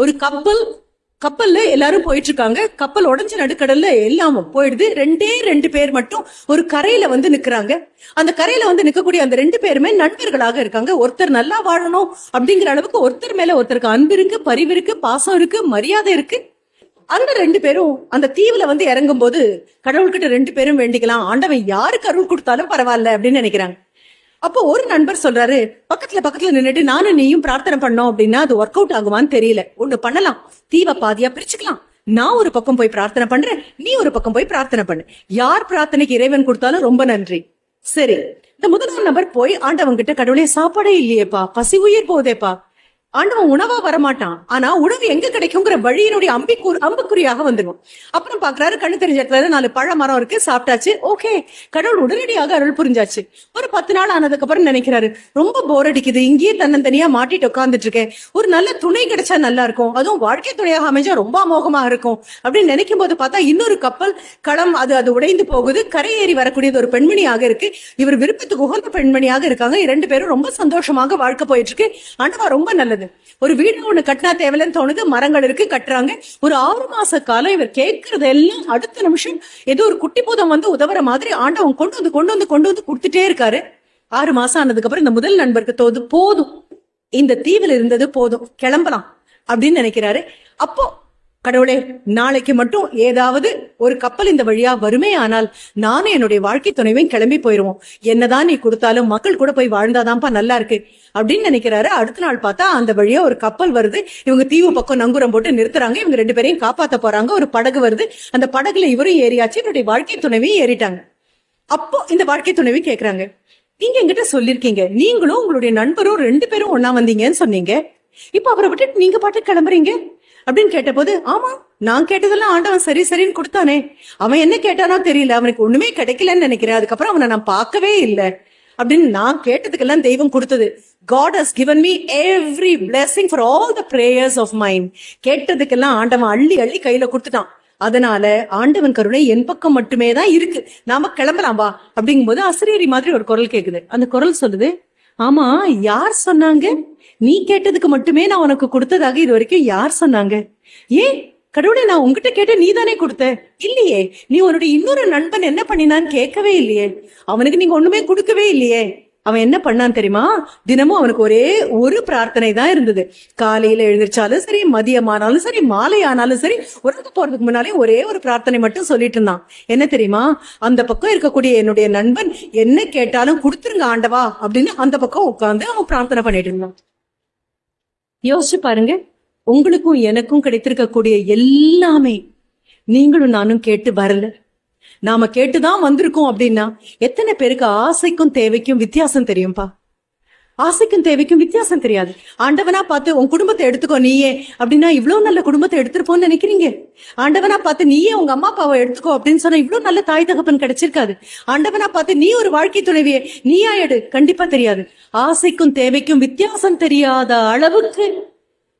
ஒரு கப்பல் கப்பல்ல எல்லாரும் போயிட்டு இருக்காங்க கப்பல் உடஞ்ச நடுக்கடல்ல எல்லாம் போயிடுது. ரெண்டே ரெண்டு பேர் மட்டும் ஒரு கரையில வந்து நிக்கிறாங்க. அந்த கரையில வந்து நிக்கக்கூடிய அந்த ரெண்டு பேருமே நண்பர்களாக இருக்காங்க. ஒருத்தர் நல்லா வாழணும் அப்படிங்கிற அளவுக்கு ஒருத்தர் மேல ஒருத்தருக்கு அன்பு இருக்கு பரிவு இருக்கு பாசம் இருக்கு மரியாதை இருக்கு. அந்த ரெண்டு பேரும் அந்த தீவுல வந்து இறங்கும் போது கடவுள்கிட்ட ரெண்டு பேரும் வேண்டிக்கலாம். ஆண்டவன் யாருக்கு அருள் கொடுத்தாலும் பரவாயில்ல அப்படின்னு நினைக்கிறாங்க. அப்போ ஒரு நண்பர் சொல்றாரு பக்கத்துல பக்கத்துல நின்னுட்டு நானும் நீயும் பிரார்த்தனை பண்ணோம் அப்படின்னா அது ஒர்க் அவுட் ஆகுமான்னு தெரியல. ஒண்ணு பண்ணலாம். தீவை பாதியா பிரிச்சுக்கலாம். நான் ஒரு பக்கம் போய் பிரார்த்தனை பண்றேன் நீ ஒரு பக்கம் போய் பிரார்த்தனை பண்ணு. யார் பிரார்த்தனைக்கு இறைவன் கொடுத்தாலும் ரொம்ப நன்றி. சரி இந்த முதல் நபர் போய் ஆண்டவன் கிட்ட கடவுளே சாப்பாடே இல்லையேப்பா பசி உயிர் போதேப்பா ஆண்டவன் உணவா வரமாட்டான். ஆனா உணவு எங்க கிடைக்குங்கிற வழியினுடைய அம்பிக்கு அம்புக்குறியாக வந்துடும் அப்புறம் பாக்குறாரு கண்ணு தெரிஞ்ச இடத்துல நாலு பழ மரம் இருக்கு சாப்பிட்டாச்சு. ஓகே கடவுள் உடனடியாக அருள் புரிஞ்சாச்சு. ஒரு பத்து நாள் ஆனதுக்கு அப்புறம் நினைக்கிறாரு ரொம்ப போர் அடிக்குது இங்கேயே தன்னந்தனியா மாட்டிட்டு உட்கார்ந்துட்டு இருக்கேன். ஒரு நல்ல துணை கிடைச்சா நல்லா இருக்கும். அதுவும் வாழ்க்கை துணையாக அமைஞ்சா ரொம்ப அமோகமா இருக்கும். அப்படின்னு நினைக்கும் போது பார்த்தா இன்னொரு கப்பல் களம் அது அது உடைந்து போகுது. கரையேறி வரக்கூடியது ஒரு பெண்மணியாக இருக்கு. இவர் விருப்பத்துக்கு உகந்த பெண்மணியாக இருக்காங்க. இரண்டு பேரும் ரொம்ப சந்தோஷமாக வாழ்க்கை போயிட்டு இருக்கு. ஆண்டவா ரொம்ப நல்லது. ஒரு வீடு ஒண்ணு கட்டினா தேவையில்லைன்னு தோணுது மரங்கள் இருக்கு கட்டுறாங்க. ஒரு ஆறு மாச காலம் இவர் கேட்கறது எல்லாம் அடுத்த நிமிஷம் ஏதோ ஒரு குட்டி பூதம் வந்து உதவுற மாதிரி ஆண்டவன் கொண்டு வந்து கொண்டு வந்து கொண்டு வந்து கொடுத்துட்டே இருக்காரு. ஆறு மாசம் ஆனதுக்கு அப்புறம் இந்த முதல் நண்பருக்கு தோது போதும். இந்த தீவில் இருந்தது போதும். கிளம்பலாம் அப்படின்னு நினைக்கிறாரு. அப்போ கடவுளே நாளைக்கு மட்டும் ஏதாவது ஒரு கப்பல் இந்த வழியா வருமே ஆனால் நானும் என்னுடைய வாழ்க்கை துணைவையும் கிளம்பி போயிருவோம். என்னதான் நீ கொடுத்தாலும் மக்கள் கூட போய் வாழ்ந்தாதான்ப்பா நல்லா இருக்கு. அப்படின்னு நினைக்கிறாரு. அடுத்த நாள் பார்த்தா அந்த வழியா ஒரு கப்பல் வருது. இவங்க தீவு பக்கம் நங்கூரம் போட்டு நிறுத்துறாங்க. இவங்க ரெண்டு பேரையும் காப்பாத்த போறாங்க. ஒரு படகு வருது. அந்த படகுல இவரும் ஏறியாச்சு. என்னுடைய வாழ்க்கை துணைவையும் ஏறிட்டாங்க. அப்போ இந்த வாழ்க்கை துணைவி கேக்குறாங்க. நீங்க என்கிட்ட சொல்லிருக்கீங்க. நீங்களும் உங்களுடைய நண்பரும் ரெண்டு பேரும் ஒன்னா வந்தீங்கன்னு சொன்னீங்க. இப்ப அவரை விட்டுட்டு நீங்க பாட்டு கிளம்புறீங்க? அப்படின்னு கேட்டபோது ஆமா நான் கேட்டதெல்லாம் ஆண்டவன் சரி சரின்னு கொடுத்தானே. அவன் என்ன கேட்டானோ தெரியல அவனுக்கு ஒண்ணுமே கிடைக்கலன்னு நினைக்கிறேன். அதுக்கப்புறம் அவனை நான் பார்க்கவே இல்லை அப்படின்னு நான் கேட்டதுக்கெல்லாம் தெய்வம் கொடுத்தது. God has given me every blessing for all the prayers of mind கேட்டதுக்கெல்லாம் ஆண்டவன் அள்ளி அள்ளி கையில கொடுத்துட்டான். அதனால ஆண்டவன் கருணை என் பக்கம் மட்டுமே தான் இருக்கு. நாம கிளம்பலாம் வா அப்படிங்கும்போது அசிரியரி மாதிரி ஒரு குரல் கேக்குது. அந்த குரல் சொல்லுது ஆமா யார் சொன்னாங்க? நீ கேட்டதுக்கு மட்டுமே நான் உனக்கு கொடுத்ததாக இது வரைக்கும் யார் சொன்னாங்க? ஏன் கடவுளை நான் உங்ககிட்ட கேட்ட நீ தானே கொடுத்த. இல்லையே நீ உன்னுடைய இன்னொரு நண்பன் என்ன பண்ணினான்னு கேட்கவே இல்லையே. அவனுக்கு நீங்க ஒண்ணுமே கொடுக்கவே இல்லையே. அவன் என்ன பண்ணான் தெரியுமா? தினமும் அவனுக்கு ஒரே ஒரு பிரார்த்தனை தான் இருந்தது. காலையில எழுந்திரிச்சாலும் சரி மதியமானாலும் சரி மாலை ஆனாலும் சரி உறங்க போறதுக்கு முன்னாலே ஒரே ஒரு பிரார்த்தனை மட்டும் சொல்லிட்டு இருந்தான். என்ன தெரியுமா? அந்த பக்கம் இருக்கக்கூடிய என்னுடைய நண்பன் என்ன கேட்டாலும் கொடுத்துருங்க ஆண்டவா அப்படின்னு அந்த பக்கம் உட்காந்து அவன் பிரார்த்தனை பண்ணிட்டு இருந்தான். யோசிச்சு பாருங்க. உங்களுக்கும் எனக்கும் கிடைத்திருக்கக்கூடிய எல்லாமே நீங்களும் நானும் கேட்டு வரல. நாம கேட்டுதான் வந்திருக்கோம் அப்படின்னா எத்தனை பேருக்கு ஆசைக்கும் தேவைக்கும் வித்தியாசம் தெரியும்பா? ஆசைக்கும் தேவைக்கும் வித்தியாசம் தெரியாது. ஆண்டவனா பார்த்து உன் குடும்பத்தை எடுத்துக்கோ நீயே. அப்படின்னா இவ்வளவு நல்ல குடும்பத்தை எடுத்துருப்போம்னு நினைக்கிறீங்க? ஆண்டவனா பார்த்து நீயே உங்க அம்மா அப்பாவை எடுத்துக்கோ. அப்படின்னு சொன்னா இவ்வளவு நல்ல தாய் தகப்பன் கிடைச்சிருக்காது. ஆண்டவனா பார்த்து நீ ஒரு வாழ்க்கை துணைவியே நீயா எடு. கண்டிப்பா தெரியாது. ஆசைக்கும் தேவைக்கும் வித்தியாசம் தெரியாத அளவுக்கு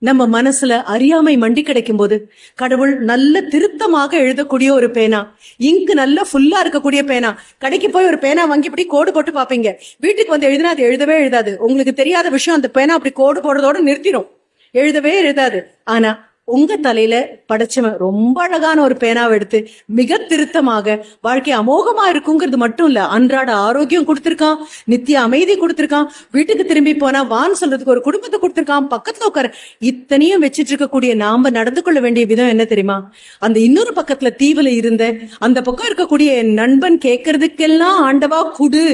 நம்ம மனசுல அறியாமை மண்டி கிடைக்கும் போது கடவுள் நல்ல திருத்தமாக எழுதக்கூடிய ஒரு பேனா இங்கு நல்ல ஃபுல்லா இருக்கக்கூடிய பேனா கடைக்கு போய் ஒரு பேனா வாங்கி இப்படி கோடு போட்டு பாப்பீங்க வீட்டுக்கு வந்து எழுதினா அது எழுதவே எழுதாது. உங்களுக்கு தெரியாத விஷயம் அந்த பேனா அப்படி கோடு போடுறதோட நிறுத்திடும் எழுதவே எழுதாது. ஆனா உங்க தலையில படைச்சவன் ரொம்ப அழகான ஒரு பேனாவை எடுத்து மிக திருத்தமாக வாழ்க்கை அமோகமா இருக்குங்கிறது மட்டும் இல்ல அன்றாட ஆரோக்கியம் கொடுத்திருக்கான் நித்திய அமைதி கொடுத்திருக்கான் வீட்டுக்கு திரும்பி போனா வான்னு சொல்றதுக்கு ஒரு குடும்பத்தை கொடுத்திருக்கான் பக்கத்துல உட்கார இத்தனையும் வச்சிட்டு இருக்கக்கூடிய நாம நடந்து கொள்ள வேண்டிய விதம் என்ன தெரியுமா? அந்த இன்னொரு பக்கத்துல தீவுல இருந்த அந்த பக்கம் இருக்கக்கூடிய என் நண்பன் கேட்கறதுக்கெல்லாம் ஆண்டவா குடு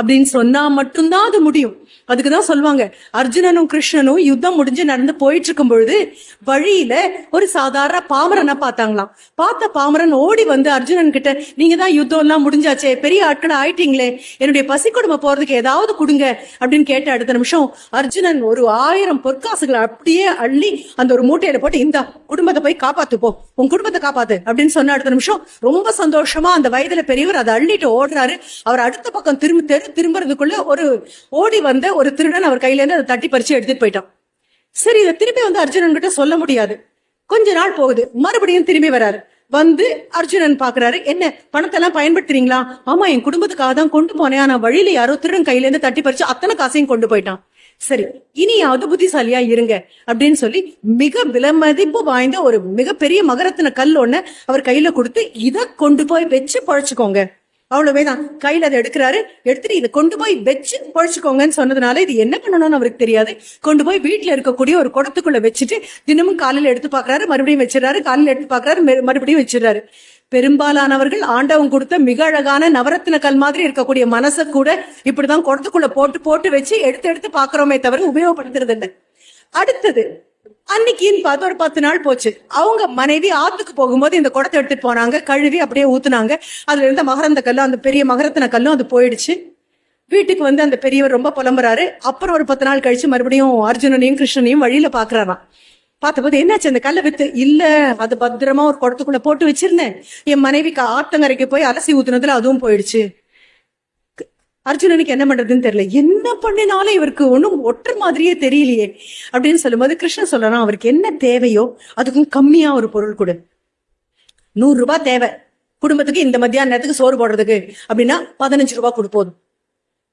அப்படின்னு சொன்னா மட்டும்தான் அது முடியும். அதுக்குதான் சொல்லுவாங்க அர்ஜுனனும் கிருஷ்ணனும் யுத்தம் முடிஞ்சு நடந்து போயிட்டு இருக்கும் பொழுது வழியில ஒரு சாதாரண பாமரனை பார்த்தாங்களாம். பார்த்த பாமரன் ஓடி வந்து அர்ஜுனன் கிட்ட நீங்க தான் யுத்தம் எல்லாம் முடிஞ்சாச்சே பெரிய ஆட்கள் ஆயிட்டீங்களே என்னுடைய பசி கொடுமை போறதுக்கு ஏதாவது கொடுங்க அப்படின்னு கேட்ட அடுத்த நிமிஷம் அர்ஜுனன் ஒரு ஆயிரம் பொற்காசுகளை அப்படியே அள்ளி அந்த ஒரு மூட்டையில போட்டு இந்த குடும்பத்தை போய் காப்பாத்து போ உன் குடும்பத்தை காப்பாத்து அப்படின்னு சொன்ன அடுத்த நிமிஷம் ரொம்ப சந்தோஷமா அந்த வயதுல பெரியவர் அதை அள்ளிட்டு ஓடுறாரு. அவர் அடுத்த பக்கம் திரும்ப தெரு திரும்புறதுக்குள்ள ஒரு ஓடி வந்த ஒரு திருடன் அவர் கையில இருந்து அதை தட்டி பறிச்சு எடுத்துட்டு போயிட்டான். சரி இதை திரும்பி வந்து அர்ஜுனன் கிட்ட சொல்ல முடியாது. கொஞ்ச நாள் போகுது. மறுபடியும் திரும்பி வராரு. வந்து அர்ஜுனன் பாக்குறாரு என்ன பணத்தை எல்லாம் பயன்படுத்துறீங்களா? ஆமா என் குடும்பத்துக்காக தான் கொண்டு போனேன். ஆனா வழியில யாரோ திருடன் கையில இருந்து தட்டி பறிச்சு அத்தனை காசையும் கொண்டு போயிட்டான். சரி இனியாவது புத்திசாலியா இருங்க. அப்படின்னு சொல்லி மிக விலமதிப்பு வாய்ந்த ஒரு மிகப்பெரிய மகரத்தின கல் ஒண்ண அவர் கையில கொடுத்து இத கொண்டு போய் வச்சு பழச்சுக்கோங்க. அவ்வளவுதான் கையில அதை எடுக்கிறாரு. எடுத்துட்டு இதை கொண்டு போய் வச்சு பொழைச்சுக்கோங்கன்னு சொன்னதுனால இது என்ன பண்ணணும்னு அவருக்கு தெரியாது. கொண்டு போய் வீட்டுல இருக்கக்கூடிய ஒரு குடத்துக்குள்ள வச்சுட்டு தினமும் காலையில எடுத்து பாக்குறாரு மறுபடியும் வச்சிடறாரு. காலையில எடுத்து பாக்குறாரு மறுபடியும் வச்சிடறாரு. பெரும்பாலானவர்கள் ஆண்டவன் கொடுத்த மிக அழகான நவரத்தின கல் மாதிரி இருக்கக்கூடிய மனசை கூட இப்படிதான் குடத்துக்குள்ள போட்டு போட்டு வச்சு எடுத்து எடுத்து பாக்குறோமே தவிர உபயோகப்படுத்துறது இல்லை அடுத்தது அன்னைக்குன்னு பார்த்து ஒரு பத்து நாள் போச்சு. அவங்க மனைவி ஆத்துக்கு போகும்போது இந்த குடத்தை எடுத்துட்டு போனாங்க. கழுவி அப்படியே ஊத்துனாங்க. அதுல இருந்த மகரந்த கல்லும் அந்த பெரிய மகரத்தின கல்லும் அது போயிடுச்சு. வீட்டுக்கு வந்து அந்த பெரியவர் ரொம்ப புலம்புறாரு. அப்புறம் ஒரு பத்து நாள் கழிச்சு மறுபடியும் அர்ஜுனனையும் கிருஷ்ணனையும் வழியில பாக்குறாராம். பார்த்தபோது என்னாச்சு அந்த கல்லை வித்து? இல்ல அது பத்திரமா ஒரு குடத்துக்குள்ள போட்டு வச்சிருந்தேன். என் மனைவிக்கு ஆத்தங்கரைக்கு போய் அலசி ஊத்துனதுல அதுவும் போயிடுச்சு. அர்ஜுனனுக்கு என்ன பண்றதுன்னு தெரியல. என்ன பண்ணினாலும் இவருக்கு ஒன்றும் ஒற்று மாதிரியே தெரியலையே அப்படின்னு சொல்லும்போது கிருஷ்ணன் சொல்லலாம் அவருக்கு என்ன தேவையோ அதுக்கும் கம்மியா ஒரு பொருள் கொடு. நூறு ரூபாய் தேவை. குடும்பத்துக்கு இந்த மத்தியான நேரத்துக்கு சோறு போடுறதுக்கு அப்படின்னா பதினஞ்சு ரூபாய் கொடுப்போம்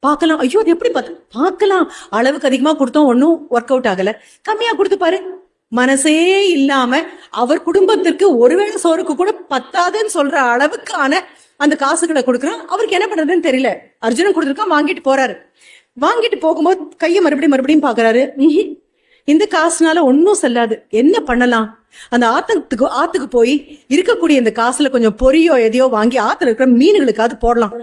பார்க்கலாம். ஐயோ அது எப்படி பார்த்து? பார்க்கலாம். அளவுக்கு அதிகமா கொடுத்தோம் ஒன்றும் ஒர்க் அவுட் ஆகல. கம்மியா கொடுத்து பாரு. மனசே இல்லாம அவர் குடும்பத்திற்கு ஒருவேளை சோறுக்கு கூட பத்தாதுன்னு சொல்ற அளவுக்கான அந்த காசுகளை கொடுக்குறான். அவருக்கு என்ன பண்றதுன்னு தெரியல. அர்ஜுனன் கொடுத்துருக்கான் வாங்கிட்டு போறாரு. வாங்கிட்டு போகும்போது கையை மறுபடியும் மறுபடியும் பாக்குறாரு இந்த காசுனால ஒன்னும் செல்லாது. என்ன பண்ணலாம்? அந்த ஆத்துக்கு ஆத்துக்கு போய் இருக்கக்கூடிய இந்த காசுல கொஞ்சம் பொரியோ எதையோ வாங்கி ஆத்துல இருக்கிற மீன்களுக்காவது போடலாம்.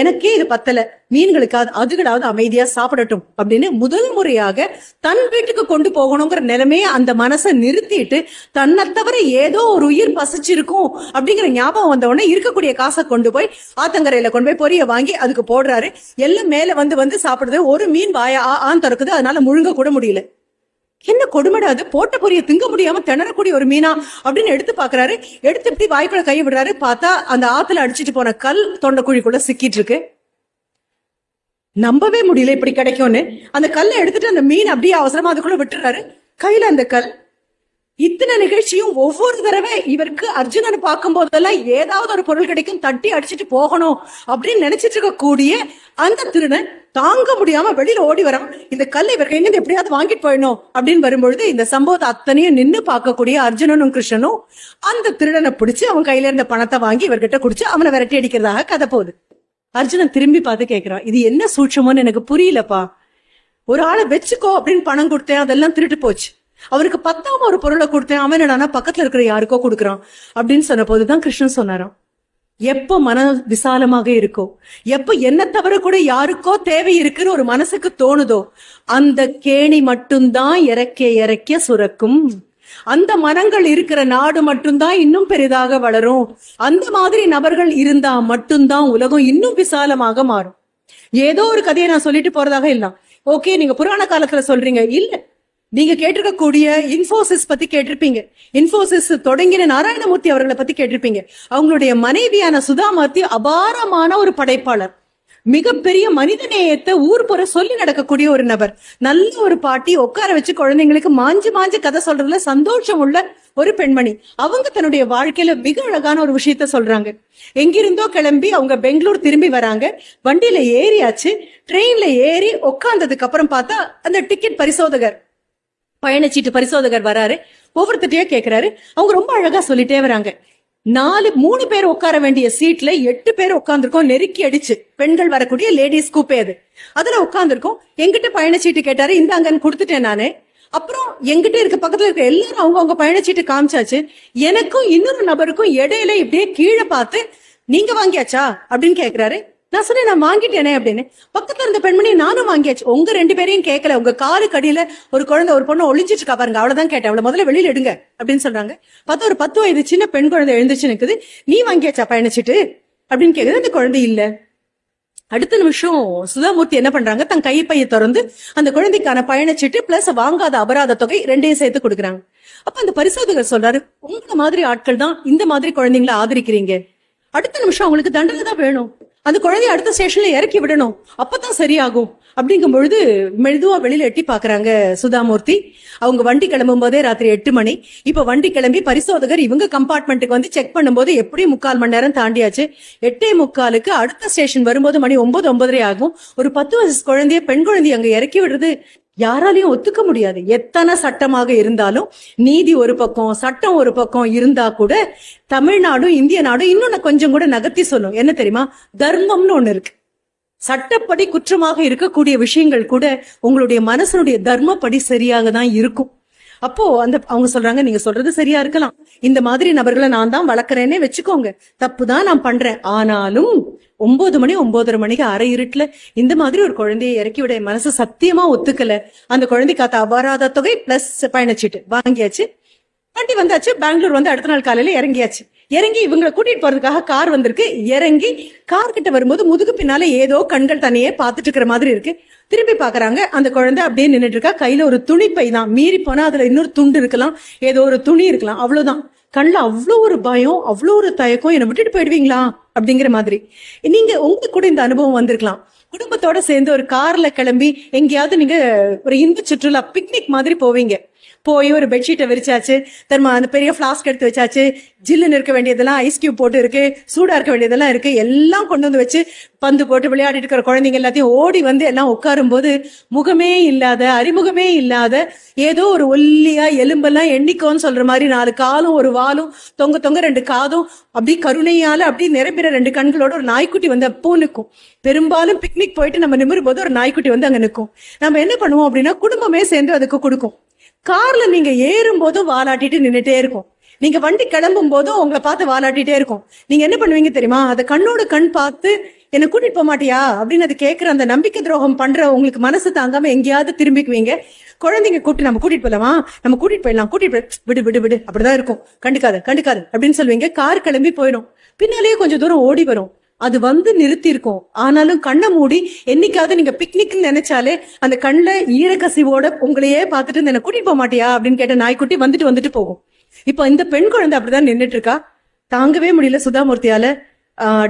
எனக்கே இது பத்தல. மீன்களுக்காவது அதுகளாவது அமைதியா சாப்பிடட்டும் அப்படின்னு முதல் முறையாக தன் வீட்டுக்கு கொண்டு போகணுங்கிற நிலைமையை அந்த மனசை நிறுத்திட்டு தன்னை தவிர ஏதோ ஒரு உயிர் பசிச்சிருக்கும் அப்படிங்கிற ஞாபகம் வந்த உடனே இருக்கக்கூடிய காசை கொண்டு போய் ஆத்தங்கரையில கொண்டு போய் பொரிய வாங்கி அதுக்கு போடுறாரு. எல்லாம் மேல வந்து வந்து சாப்பிடுறது. ஒரு மீன் வாய ஆ ஆன் திறக்குது. அதனால முழுங்க கூட முடியல. என்ன கொடுமைடா அது போட்ட பொரிய திங்க முடியாம திணறக்கூடிய ஒரு மீனா அப்படின்னு எடுத்து பாக்குறாரு எடுத்து இப்படி வாய்க்குள்ள கையை விடுறாரு. பார்த்தா அந்த ஆத்துல அடிச்சிட்டு போன கல் தொண்டைக்குழிக்குள்ள சிக்கிட்டு இருக்கு. நம்பவே முடியல இப்படி கிடைக்கும்னு. அந்த கல்லை எடுத்துட்டு அந்த மீன் அப்படியே அவசரமா அதுக்குள்ள விட்டுறாரு. கையில அந்த கல் இத்தனை நிகழ்ச்சியும் ஒவ்வொரு தடவை இவருக்கு அர்ஜுனனை பார்க்கும் போதெல்லாம் ஏதாவது ஒரு பொருள் கிடைக்கும் தட்டி அடிச்சிட்டு போகணும் அப்படின்னு நினைச்சிட்டு இருக்கக்கூடிய அந்த திருடன் தாங்க முடியாம வெளியில ஓடி வரான். இந்த கல்லை இவர் எங்க எப்படியாவது வாங்கிட்டு போயிடணும் அப்படின்னு வரும்பொழுது இந்த சம்பவத்தை அத்தனையும் நின்று பார்க்கக்கூடிய அர்ஜுனனும் கிருஷ்ணனும் அந்த திருடனை பிடிச்சு அவன் கையில இருந்த பணத்தை வாங்கி இவர்கிட்ட குடிச்சு அவனை விரட்டி அடிக்கிறதாக கதை போகுது. அர்ஜுனன் திரும்பி பார்த்து கேட்கிறான் இது என்ன சூட்சமோன்னு எனக்கு புரியலப்பா. ஒரு ஆளை வச்சுக்கோ அப்படின்னு பணம் கொடுத்தேன் அதெல்லாம் திருட்டு போச்சு. அவருக்கு பத்தாம ஒரு பொருளை கொடுத்தேன். அவன் என்னடானா பக்கத்துல இருக்கிற யாருக்கோ கொடுக்குறான். அப்படின்னு சொன்ன போதுதான் கிருஷ்ணன் சொன்னாராம். எப்ப மன விசாலமாக இருக்கோ எப்ப என்ன தவிர கூட யாருக்கோ தேவை இருக்குன்னு ஒரு மனசுக்கு தோணுதோ அந்த கேணி மட்டும்தான் இறக்க இறக்க சுரக்கும். அந்த மரங்கள் இருக்கிற நாடு மட்டும்தான் இன்னும் பெரிதாக வளரும். அந்த மாதிரி நபர்கள் இருந்தா மட்டும்தான் உலகம் இன்னும் விசாலமாக மாறும். ஏதோ ஒரு கதையை நான் சொல்லிட்டு போறதாக இல்ல. ஓகே நீங்க புராண காலத்துல சொல்றீங்க. இல்ல நீங்க கேட்டிருக்கக்கூடிய இன்ஃபோசிஸ் பத்தி கேட்டிருப்பீங்க. இன்ஃபோசிஸ் தொடங்கின நாராயணமூர்த்தி அவர்களை பத்தி கேட்டிருப்பீங்க. அவங்களுடைய மனைவியான சுதாமூர்த்தி அபாரமான ஒரு படைப்பாளர். மிகப்பெரிய மனிதநேயத்தை ஊர் புற சொல்லி நடக்கக்கூடிய ஒரு நபர். நல்ல ஒரு பாட்டி உட்கார வச்சு குழந்தைங்களுக்கு மாஞ்சு மாஞ்சு கதை சொல்றதுல சந்தோஷம் உள்ள ஒரு பெண்மணி. அவங்க தன்னுடைய வாழ்க்கையில மிக அழகான ஒரு விஷயத்த சொல்றாங்க. எங்கிருந்தோ கிளம்பி அவங்க பெங்களூர் திரும்பி வராங்க. வண்டியில ஏறியாச்சு. ட்ரெயின்ல ஏறி உட்கார்ந்ததுக்கு அப்புறம் பார்த்தா அந்த டிக்கெட் பரிசோதகர். பயணச்சீட்டு பரிசோதகர் வராரு. ஒவ்வொருத்தட்டையா கேக்குறாரு. அவங்க ரொம்ப அழகா சொல்லிட்டே வராங்க. நாலு மூணு பேர் உட்கார வேண்டிய சீட்ல எட்டு பேர் உட்காந்துருக்கோம் நெருக்கி அடிச்சு. பெண்கள் வரக்கூடிய லேடிஸ் கூப்பே அது. அதுல உட்காந்துருக்கோம் எங்கிட்ட பயணச்சீட்டு கேட்டாரு. இந்தாங்கன்னு கொடுத்துட்டேன் நானு. அப்புறம் எங்கிட்ட இருக்க பக்கத்துல இருக்க எல்லாரும் அவங்க அவங்க பயணச்சீட்டு காமிச்சாச்சு. எனக்கும் இன்னொரு நபருக்கும் இடையில இப்படியே கீழே பார்த்து நீங்க வாங்கியாச்சா? அப்படின்னு கேக்குறாரு. நான் சொன்னேன் நான் வாங்கிட்டேனே அப்படின்னு. பக்கத்துல இருந்த பெண்மணி நானும் வாங்கியாச்சு. உங்க ரெண்டு பேரையும் கேட்கல உங்க காரு கடியில ஒரு குழந்தை ஒரு பொண்ணு ஒளிஞ்சிட்டு இருக்கா பாருங்க. அவ்வளவுதான் கேட்டேன். அவளை முதல்ல வெளியில எடுங்க அப்படின்னு சொல்றாங்க. பார்த்தா ஒரு பத்து வயது சின்ன பெண் குழந்தை எழுந்துச்சு நிக்குது. நீ வாங்கியாச்சா பயணிச்சிட்டு? அப்படின்னு கேக்குது. அந்த குழந்தை இல்ல. அடுத்த நிமிஷம் சுதாமூர்த்தி என்ன பண்றாங்க? தன் கைப்பையை திறந்து அந்த குழந்தைக்கான பயணச்சிட்டு பிளஸ் வாங்காத அபராத தொகை ரெண்டையும் சேர்த்து கொடுக்குறாங்க. அப்ப அந்த பரிசோதகர் சொல்றாரு உங்களை மாதிரி ஆட்கள் தான் இந்த மாதிரி குழந்தைங்களை ஆதரிக்கிறீங்க. அடுத்த நிமிஷம் அவங்களுக்கு தண்டனை தான் வேணும். அந்த குழந்தைய அடுத்த ஸ்டேஷன்ல இறக்கி விடணும். அப்பதான் சரியாகும். அப்படிங்கும் பொழுது மெதுவா வெளியில எட்டி பாக்குறாங்க சுதாமூர்த்தி. அவங்க வண்டி கிளம்பும் போதே ராத்திரி எட்டு மணி. இப்ப வண்டி கிளம்பி பரிசோதகர் இவங்க கம்பார்ட்மெண்ட்டுக்கு வந்து செக் பண்ணும்போது எப்படியும் முக்கால் மணி நேரம் தாண்டியாச்சு. எட்டே முக்காலுக்கு அடுத்த ஸ்டேஷன் வரும்போது மணி ஒன்பது ஒன்பதரை ஆகும். ஒரு பத்து வயசு குழந்தைய பெண் குழந்தைய அங்க இறக்கி விடுறது யாராலையும் ஒத்துக்க முடியாது. எத்தனை சட்டமாக இருந்தாலும் நீதி ஒரு பக்கம் சட்டம் ஒரு பக்கம் இருந்தா கூட தமிழ்நாடும் இந்திய நாடும் இன்னும் கொஞ்சம் கூட நகர்த்தி சொல்லும். என்ன தெரியுமா? தர்மம்னு ஒண்ணு இருக்கு. சட்டப்படி குற்றமாக இருக்கக்கூடிய விஷயங்கள் கூட உங்களுடைய மனசனுடைய தர்மப்படி சரியாக தான் இருக்கும். அப்போ அந்த அவங்க சொல்றாங்க நீங்க சொல்றது சரியா இருக்கலாம். இந்த மாதிரி நபர்களை நான் தான் வளர்க்குறேன்னே வச்சுக்கோங்க. தப்பு தான் நான் பண்றேன். ஆனாலும் ஒன்பது மணி ஒன்பதரை மணிக்கு அரை இருட்டுல இந்த மாதிரி ஒரு குழந்தையை இறக்கி விட மனசு சத்தியமா ஒத்துக்கல. அந்த குழந்தை காத்த அபராத தொகை பிளஸ் பயணச்சீட்டு வாங்கியாச்சு. வண்டி வந்தாச்சு பெங்களூர் வந்து அடுத்த நாள் காலையில இறங்கியாச்சு. இறங்கி இவங்களை கூட்டிட்டு போறதுக்காக கார் வந்திருக்கு. இறங்கி கார் கிட்ட வரும்போது முதுகு பின்னால ஏதோ கண்கள் தனியே பார்த்துட்டு இருக்கிற மாதிரி இருக்கு. திரும்பி பாக்குறாங்க அந்த குழந்தை அப்படியே நின்றுட்டு இருக்கா. கையில ஒரு துணி பை தான். மீறி போனா அதுல இன்னொரு துண்டு இருக்கலாம் ஏதோ ஒரு துணி இருக்கலாம். அவ்வளவுதான். கண்ணில் அவ்வளோ ஒரு பயம் அவ்வளோ ஒரு தயக்கம் என்னை விட்டுட்டு போயிடுவீங்களா? அப்படிங்கிற மாதிரி. நீங்க உங்களுக்கு கூட இந்த அனுபவம் வந்திருக்கலாம். குடும்பத்தோட சேர்ந்து ஒரு கார்ல கிளம்பி எங்கேயாவது நீங்க ஒரு இன்ப சுற்றுலா பிக்னிக் மாதிரி போவீங்க. போய் ஒரு பெட்ஷீட்டை விரிச்சாச்சு. திரும்ப அந்த பெரிய ஃப்ளாஸ்க் எடுத்து வச்சாச்சு. ஜில்லுன்னு இருக்க வேண்டியதெல்லாம் ஐஸ் கியூப் போட்டு இருக்கு. சூடா இருக்க வேண்டியதெல்லாம் இருக்கு. எல்லாம் கொண்டு வந்து வச்சு பந்து போட்டு விளையாடிட்டு இருக்கிற குழந்தைங்க எல்லாத்தையும் ஓடி வந்து எல்லாம் உட்காரும் போது முகமே இல்லாத அறிமுகமே இல்லாத ஏதோ ஒரு ஒல்லியா எலும்பெல்லாம் எண்ணிக்கோன்னு சொல்ற மாதிரி நாலு காலும் ஒரு வாலும் தொங்க தொங்க ரெண்டு காதும் அப்படி கருணையால அப்படி நிரம்பிற ரெண்டு கண்களோட ஒரு நாய்க்குட்டி வந்து அப்போ நிற்கும். பெரும்பாலும் பிக்னிக் போயிட்டு நம்ம நிமிரும் போது ஒரு நாய்க்குட்டி வந்து அங்க நிற்கும். நம்ம என்ன பண்ணுவோம் அப்படின்னா குடும்பமே சேர்ந்து அதுக்கு கொடுக்கும். கார்ல நீங்க ஏறும் போதும் வாலாட்டிட்டு நின்றுட்டே இருக்கும். நீங்க வண்டி கிளம்பும் போதும் உங்களை பார்த்து வாலாட்டிட்டே இருக்கும். நீங்க என்ன பண்ணுவீங்க தெரியுமா? அதை கண்ணோட கண் பார்த்து என்ன கூட்டிட்டு போக மாட்டியா? அப்படின்னு அது கேட்கிற அந்த நம்பிக்கை துரோகம் பண்ற உங்களுக்கு மனசு தாங்காம எங்கேயாவது திரும்பிக்குவீங்க. குழந்தைங்க கூட்டி நம்ம கூட்டிட்டு போலாமா? நம்ம கூட்டிட்டு போயிடலாம். கூட்டிட்டு போய் விடு விடு விடு. அப்படிதான் இருக்கும். கண்டுக்காது கண்டுக்காது அப்படின்னு சொல்லுவீங்க. கார் கிளம்பி போயிடும். பின்னாலேயே கொஞ்சம் தூரம் ஓடி வரும். அது வந்து நிறுத்திருக்கும் ஆனாலும் கண்ணை மூடி என்னைக்காவது நீங்க பிக்னிக் நினைச்சாலே அந்த கண்ணில் ஈரக்கசிவோட உங்களையே பார்த்துட்டு என்ன கூட்டிட்டு போக மாட்டியா அப்படின்னு கேட்ட நாய்க்குட்டி வந்துட்டு வந்துட்டு போகும். இப்போ இந்த பெண் குழந்தை அப்படிதான் நின்றுட்டு இருக்கா தாங்கவே முடியல சுதாமூர்த்தியால.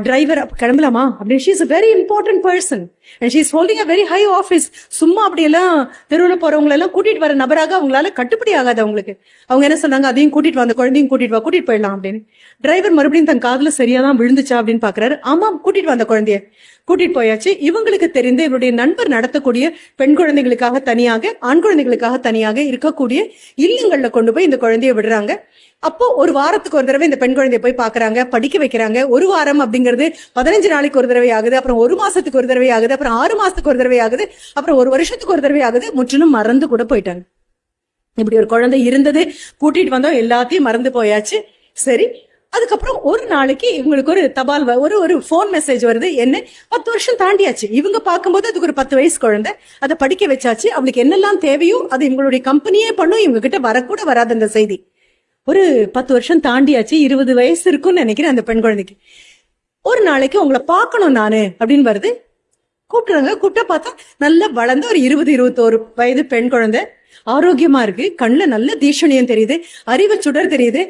டிரைவர் கிளம்பலாமா? அப்படின்னு. She's very important person and she's holding a very high office சும்மா அப்படியெல்லாம் தெருவில் போறவங்களெல்லாம் கூட்டிட்டு வர நபராக அவங்களால கட்டுப்படி ஆகாது அவங்களுக்கு. அவங்க என்ன சொன்னாங்க அதையும் கூட்டிட்டு வா அந்த குழந்தையும் கூட்டிட்டு வா கூட்டிட்டு போயிடலாம் அப்படின்னு. டிரைவர் மறுபடியும் தன் காதுல சரியா தான் விழுந்துச்சா அப்படின்னு பாக்குறாரு. ஆமா கூட்டிட்டு வந்த குழந்தைய. கூட்டிட்டு போயாச்சு. இவங்களுக்கு தெரிந்த இவருடைய நண்பர் நடத்தக்கூடிய பெண் குழந்தைகளுக்காக தனியாக ஆண் குழந்தைகளுக்காக தனியாக இருக்கக்கூடிய இல்லங்கள்ல கொண்டு போய் இந்த குழந்தைய விடுறாங்க. அப்போ ஒரு வாரத்துக்கு ஒரு தடவை இந்த பெண் குழந்தைய போய் பாக்குறாங்க படிக்க வைக்கிறாங்க. ஒரு வாரம் அப்படிங்கிறது பதினஞ்சு நாளைக்கு ஒரு தடவை ஆகுது. அப்புறம் ஒரு மாசத்துக்கு ஒரு தடவை ஆகுது. அப்புறம் ஆறு மாசத்துக்கு ஒரு தடவை ஆகுது அப்புறம் ஒரு வருஷத்துக்கு ஒரு தடவை ஆகுது முற்றிலும் மறந்து கூட போயிட்டாங்க. இப்படி ஒரு குழந்தை இருந்தது கூட்டிட்டு வந்தோம் எல்லாத்தையும் மறந்து போயாச்சு. சரி அதுக்கப்புறம் ஒரு நாளைக்கு இவங்களுக்கு ஒரு தபால் வ- ஒரு ஒரு ஃபோன் மெசேஜ் வருது என்ன பத்து வருஷம் தாண்டியாச்சு. இவங்க பார்க்கும்போது அதுக்கு ஒரு பத்து வயசு குழந்தை. அதை படிக்க வச்சாச்சு. அவளுக்கு என்னெல்லாம் தேவையோ அது இவங்களுடைய கம்பெனியே பண்ணும். இவங்க கிட்ட வரக்கூட வராது அந்த செய்தி. ஒரு பத்து வருஷம் தாண்டியாச்சு இருபது வயசு இருக்கும்னு நினைக்கிறேன் அந்த பெண் குழந்தைக்கு. ஒரு நாளைக்கு உங்களை பார்க்கணும் நானு அப்படின்னு வருது. கூப்பிட்டுறாங்க கூப்பிட்டா பார்த்தா நல்லா வளர்ந்த ஒரு இருபது இருபத்தோரு வயது பெண் குழந்தை. ஆரோக்கியமா இருக்கு. கண்ணுல நல்ல தீஷணியம் தெரியுது. அறிவு சுடர் தெரியுது.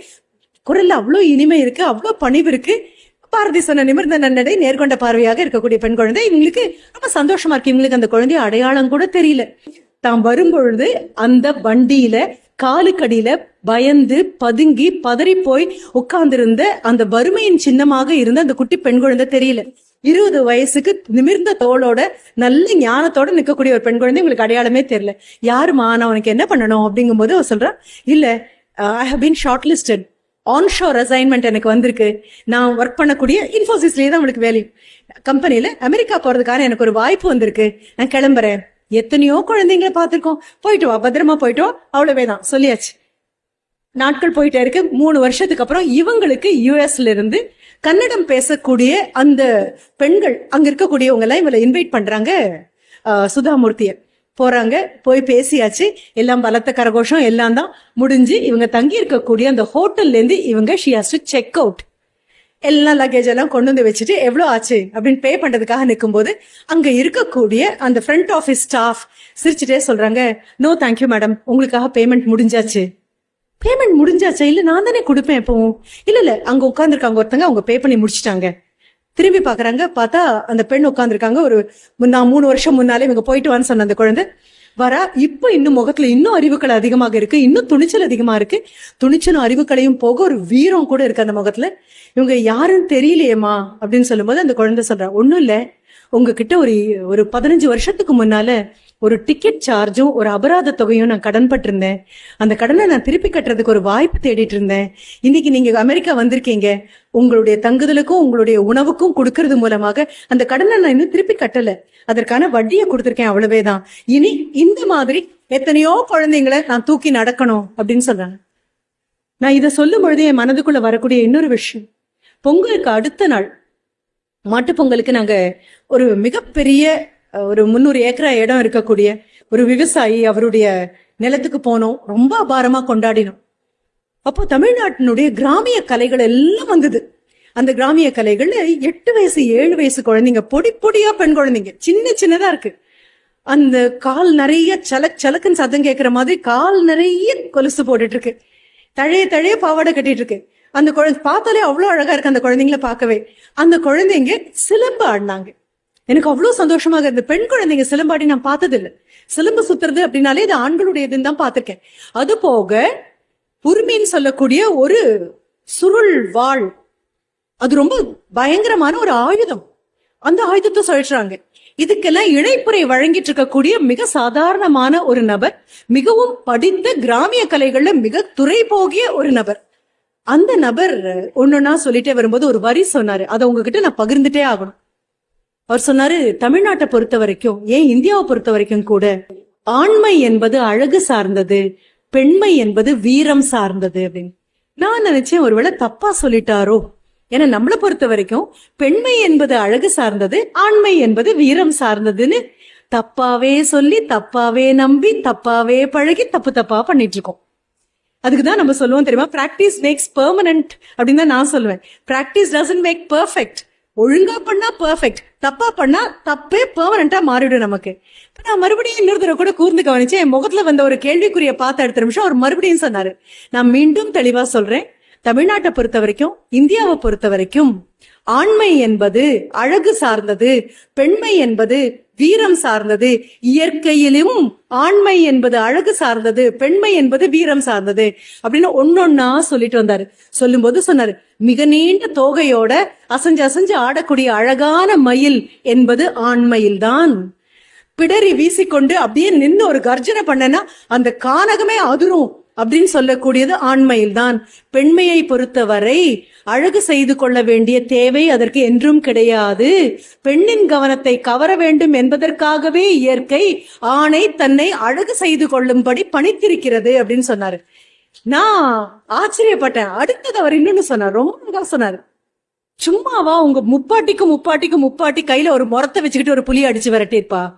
குரல்ல அவ்வளோ இனிமை இருக்கு. அவ்வளோ பணிவு இருக்கு. பாரதி சொன்ன நிமிர்ந்த நன்னடை நேர்கொண்ட பார்வையாக இருக்கக்கூடிய பெண் குழந்தை. இவங்களுக்கு ரொம்ப சந்தோஷமா இருக்கு. இவங்களுக்கு அந்த குழந்தை அடையாளம் கூட தெரியல. தாம் வரும்பொழுது அந்த வண்டியில காலுக்கடியில பயந்து பதுங்கி பதறி போய் உட்கார்ந்திருந்த அந்த வறுமையின் சின்னமாக இருந்த அந்த குட்டி பெண் குழந்தை தெரியல. இருபது வயசுக்கு நிமிர்ந்த தோளோட நல்ல ஞானத்தோட நிற்கக்கூடிய ஒரு பெண் குழந்தை உங்களுக்கு அடையாளமே தெரியல. யாருமா நான் உனக்கு என்ன பண்ணணும் அப்படிங்கும்போது அவ சொல்றா இல்ல I have been shortlisted onshore assignment எனக்கு வந்திருக்கு. நான் ஒர்க் பண்ணக்கூடிய இன்ஃபோசிஸ்லேயே தான் உங்களுக்கு வேல்யூ கம்பெனியில் அமெரிக்கா போறதுக்கான எனக்கு ஒரு வாய்ப்பு வந்திருக்கு. நான் கிளம்புறேன். எத்தனையோ குழந்தைங்களை பார்த்துருக்கோம். போயிட்டு வா பத்திரமா போயிட்டு வா. அவ்வளவே தான். சொல்லியாச்சு. நாட்கள் போயிட்டே இருக்கு. மூணு வருஷத்துக்கு அப்புறம் இவங்களுக்கு யூஎஸ்ல இருந்து கன்னடம் பேசக்கூடிய அந்த பெண்கள் அங்க இருக்கக்கூடியவங்க எல்லாம் இவளை இன்வைட் பண்றாங்க. சுதாமூர்த்தியை சுதாமூர்த்திய. போறாங்க போய் பேசியாச்சு. எல்லாம் பலத்த கரகோஷம் எல்லாம் தான் முடிஞ்சு இவங்க தங்கி இருக்கக்கூடிய அந்த ஹோட்டல்ல இருந்து இவங்க she has to check out எல்லாம் லக்கேஜ் எல்லாம் கொண்டு வந்து வச்சுட்டு எவ்வளோ ஆச்சு அப்படின்னு பே பண்றதுக்காக நிற்கும்போது அங்க இருக்கக்கூடிய அந்த ஃப்ரண்ட் ஆஃபீஸ் ஸ்டாஃப் சிரிச்சுட்டே சொல்றாங்க நோ தேங்க்யூ மேடம் உங்களுக்காக பேமெண்ட் முடிஞ்சாச்சு. பேமெண்ட் முடிஞ்சாச்சா? இல்ல நான் தானே கொடுப்பேன் எப்பவும் இல்ல இல்ல அங்க உட்காந்துருக்காங்க ஒருத்தங்க அவங்க பே பண்ணி முடிச்சிட்டாங்க. திரும்பி பாக்குறாங்க பார்த்தா அந்த பெண் உட்காந்துருக்காங்க ஒரு முன்னா மூணு வருஷம் முன்னாலே இவங்க போயிட்டு வான்னு சொன்ன அந்த குழந்தை. வரா இப்போ இன்னும் முகத்துல இன்னும் அறிவுகள் அதிகமாக இருக்கு இன்னும் துணிச்சல் அதிகமா இருக்கு. துணிச்சலும் அறிவுக்களையும் போக ஒரு வீரம் கூட இருக்கு அந்த முகத்துல. இவங்க யாருன்னு தெரியலையேம்மா அப்படின்னு சொல்லும்போது அந்த குழந்தை சொல்றா ஒன்றும் இல்ல. உங்ககிட்ட ஒரு ஒரு பதினஞ்சு வருஷத்துக்கு முன்னால ஒரு டிக்கெட் சார்ஜும் ஒரு அபராத தொகையும் நான் கடன் பட்டிருந்தேன். அந்த கடனை நான் திருப்பி கட்டுறதுக்கு ஒரு வாய்ப்பு தேடிட்டு இருந்தேன். இன்னைக்கு நீங்க அமெரிக்கா வந்திருக்கீங்க. உங்களுடைய தங்குதலுக்கும் உங்களுடைய உணவுக்கும் கொடுக்கறது மூலமாக அந்த கடனை நான் இன்னும் திருப்பி கட்டல. அதற்கான வட்டியை கொடுத்திருக்கேன் அவ்வளவேதான் இனி இந்த மாதிரி எத்தனையோ குழந்தைங்களை நான் தூக்கி நடக்கணும் அப்படின்னு சொல்றாங்க. நான் இதை சொல்லும் பொழுது என் மனதுக்குள்ள வரக்கூடிய இன்னொரு விஷயம். பொங்கலுக்கு அடுத்த நாள் மாட்டுப் பொங்கலுக்கு நாங்க ஒரு மிகப்பெரிய ஒரு முந்நூறு ஏக்கரா இடம் இருக்கக்கூடிய ஒரு விவசாயி அவருடைய நிலத்துக்கு போனோம். ரொம்ப அபாரமா கொண்டாடினோம். அப்போ தமிழ்நாட்டினுடைய கிராமிய கலைகள் எல்லாம் வந்தது. அந்த கிராமிய கலைகள்ல எட்டு வயசு ஏழு வயசு குழந்தைங்க பொடி பொடியா பெண் குழந்தைங்க சின்ன சின்னதா இருக்கு. அந்த கால் நிறைய சலக் சலக்குன்னு சத்தம் கேட்கிற மாதிரி கால் நிறைய கொலுசு போட்டுட்டு இருக்கு தழைய தழைய பாவாடை கட்டிட்டு இருக்கு அந்த குழந்தை பார்த்தாலே அவ்வளவு அழகா இருக்கு அந்த குழந்தைங்கள பார்க்கவே. அந்த குழந்தைங்க சிலம்பு ஆடினாங்க. எனக்கு அவ்வளவு சந்தோஷமாக இருந்தது. பெண் குழந்தைங்க சிலம்பாடி நான் பார்த்தது இல்ல சிலம்பு சுத்துறது அப்படின்னாலே இது ஆண்களுடையதுன்னு தான் பார்த்திருக்கேன். அது போக உரிமைன்னு சொல்லக்கூடிய ஒரு சுருள் வாழ் அது ரொம்ப பயங்கரமான ஒரு ஆயுதம். அந்த ஆயுதத்தை சொல்றாங்க. இதுக்கெல்லாம் இணைப்புரை வழங்கிட்டு இருக்கக்கூடிய மிக சாதாரணமான ஒரு நபர் மிகவும் படித்த கிராமிய கலைகள்ல மிக துறை போகிய ஒரு நபர். அந்த நபர் ஒன்னொன்னா சொல்லிட்டே வரும்போது ஒரு வரி சொன்னாரு. அதை உங்ககிட்ட நான் பகிர்ந்துட்டே ஆகணும். அவர் சொன்னாரு தமிழ்நாட்டை பொறுத்த வரைக்கும் ஏன் இந்தியாவை பொறுத்த வரைக்கும் கூட ஆண்மை என்பது அழகு சார்ந்தது பெண்மை என்பது வீரம் சார்ந்தது அப்படின்னு. நான் நினைச்சேன் ஒருவேளை தப்பா சொல்லிட்டாரோ? ஏன்னா நம்மளை பொறுத்த வரைக்கும் பெண்மை என்பது அழகு சார்ந்தது ஆண்மை என்பது வீரம் சார்ந்ததுன்னு தப்பாவே சொல்லி தப்பாவே நம்பி தப்பாவே பழகி தப்பு தப்பா பண்ணிட்டு இருக்கோம். அதுக்கு தான் நம்ம சொல்லுவோம் தெரியுமா? பிராக்டிஸ் மேக்ஸ் பெர்மனன்ட் அப்படின்னு தான் நான் சொல்லுவேன். பிராக்டிஸ் டசன்ட் மேக் பர்ஃபெக்ட் ஒழுங்கா பண்ணா பர்ஃபெக்ட் தப்பா பண்ணா தப்பே பெர்மனண்டா மாறிடும் நமக்கு. இப்ப நான் மறுபடியும் இன்னொரு தடவை கூட கூர்ந்து கவனிச்சேன் என் முகத்துல வந்த ஒரு கேள்விக்குரிய பார்த்த அடுத்த நிமிஷம் அவர் மறுபடியும் சொன்னாரு. நான் மீண்டும் தெளிவா சொல்றேன். தமிழ்நாட்டை பொறுத்த வரைக்கும் இந்தியாவை பொறுத்த வரைக்கும் ஆண்மை என்பது அழகு சார்ந்தது பெண்மை என்பது வீரம் சார்ந்தது இயற்கையிலும் ஆண்மை என்பது அழகு சார்ந்தது பெண்மை என்பது வீரம் சார்ந்தது அப்படின்னு ஒன்னொன்னா சொல்லிட்டு வந்தாரு. சொல்லும்போது சொன்னாரு மிக நீண்ட தோகையோட அசைஞ்சு அசைஞ்சு ஆடக்கூடிய அழகான மயில் என்பது ஆண்மையில்தான் பிடரி வீசிக்கொண்டு அப்படியே நின்று ஒரு கர்ஜனை பண்ணனா அந்த கானகமே அதிரும். அப்படின்னு சொல்லக்கூடியது ஆண்மையில்தான். பெண்மையை பொறுத்தவரை அழகு செய்து கொள்ள வேண்டிய தேவை அதற்கு என்றும் கிடையாது. பெண்ணின் கவனத்தை கவர வேண்டும் என்பதற்காகவே இயற்கை ஆணை தன்னை அழகு செய்து கொள்ளும்படி பணித்திருக்கிறது அப்படின்னு சொன்னாரு. நான் ஆச்சரியப்பட்டேன். அடுத்தது அவர் இன்னொன்னு சொன்னார். ரொம்ப அழகா சொன்னாரு. சும்மாவா உங்க முப்பாட்டிக்கு முப்பாட்டிக்கு முப்பாட்டி கையில ஒரு முரத்தை வச்சுக்கிட்டு ஒரு புலி அடிச்சு விரட்டிருப்பா